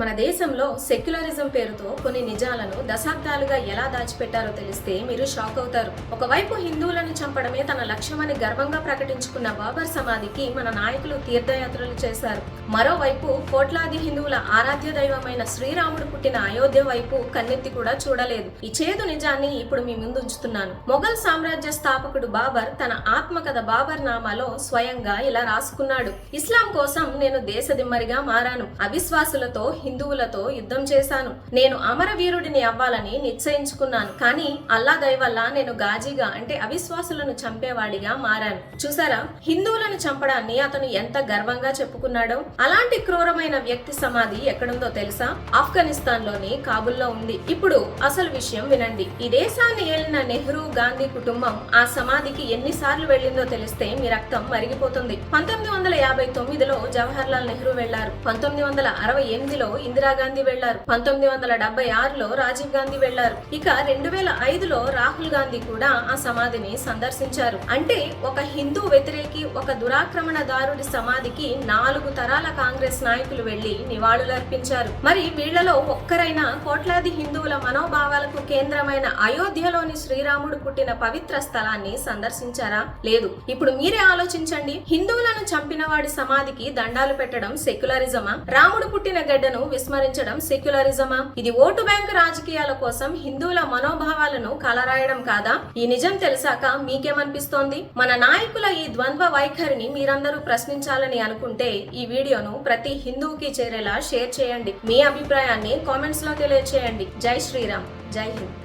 మన దేశంలో సెక్యులరిజం పేరుతో కొన్ని నిజాలను దశాబ్దాలుగా ఎలా దాచిపెట్టారో తెలిస్తే మీరు షాక్ అవుతారు. ఒకవైపు హిందువులను చంపడమే తన లక్ష్యమని గర్వంగా ప్రకటించుకున్న బాబర్ సమాధికి మన నాయకులు తీర్థయాత్రలు చేశారు. మరోవైపు కోట్లాది హిందువుల ఆరాధ్య దైవమైన శ్రీరాముడు పుట్టిన అయోధ్య వైపు కన్నెత్తి కూడా చూడలేదు. ఈ చేదు నిజాన్ని ఇప్పుడు మీ ముందు ఉంచుతున్నాను మొఘల్ సామ్రాజ్య స్థాపకుడు బాబర్ తన ఆత్మకథ బాబర్ నామాలో స్వయంగా ఇలా రాసుకున్నాడు. ఇస్లాం కోసం నేను దేశదిమ్మరిగా మారాను. అవిశ్వాసులతో హిందువులతో యుద్ధం చేశాను. నేను అమరవీరుడిని అవ్వాలని నిశ్చయించుకున్నాను. కానీ అల్లా దయ వల్ల నేను గాజీగా అంటే అవిశ్వాసులను చంపేవాడిగా మారాను. చూసారా? హిందువులను చంపడాన్ని అతను ఎంత గర్వంగా చెప్పుకున్నాడో? అలాంటి క్రూరమైన వ్యక్తి సమాధి ఎక్కడుందో తెలుసా? ఆఫ్ఘనిస్తాన్లోని కాబుల్లో ఉంది. ఇప్పుడు అసలు విషయం వినండి. ఈ దేశాన్ని ఏలిన నెహ్రూ గాంధీ కుటుంబం ఆ సమాధికి ఎన్నిసార్లు వెళ్ళిందో తెలిస్తే మీ రక్తం మరిగిపోతుంది. పంతొమ్మిది వందల యాభై తొమ్మిదిలో జవహర్ లాల్ నెహ్రూ వెళ్ళారు. పంతొమ్మిది వందల అరవై ఎనిమిదిలో ఇందిరాగాంధీ వెళ్ళారు. పంతొమ్మిది వందల డెబ్బై ఆరులో రాజీవ్ గాంధీ వెళ్ళారు. ఇక రెండు వేల ఐదులో రాహుల్ గాంధీ కూడా ఆ సమాధిని సందర్శించారు. అంటే ఒక హిందూ వ్యతిరేకి ఒక దురాక్రమణదారుడి సమాధికి నాలుగు తరాల కాంగ్రెస్ నాయకులు వెళ్ళి నివాళులర్పించారు. మరి వీళ్ళలో ఒక్కరైనా కోట్లాది హిందువుల మనోభావాలకు కేంద్రమైన అయోధ్యలోని శ్రీరాముడు పుట్టిన పవిత్ర స్థలాన్ని సందర్శించారా? లేదు. ఇప్పుడు మీరే ఆలోచించండి. హిందువులను చంపిన వాడి సమాధికి దండాలు పెట్టడం సెక్యులరిజమా? రాముడు పుట్టిన గడ్డను విస్మరించడం సెక్యులరిజమా ఇది ఓటు బ్యాంకు రాజకీయాల కోసం హిందువుల మనోభావాలను కలరాయడం కాదా? ఈ నిజం తెలిసాక మీకేమనిపిస్తోంది? మన నాయకుల ఈ ద్వంద్వ వైఖరిని మీరందరూ ప్రశ్నించాలని అనుకుంటే ఈ వీడియోను ప్రతి హిందువుకి చేరేలా షేర్ చేయండి. మీ అభిప్రాయాన్ని కామెంట్స్లో తెలియచేయండి. జై శ్రీరామ్. జై హింద్.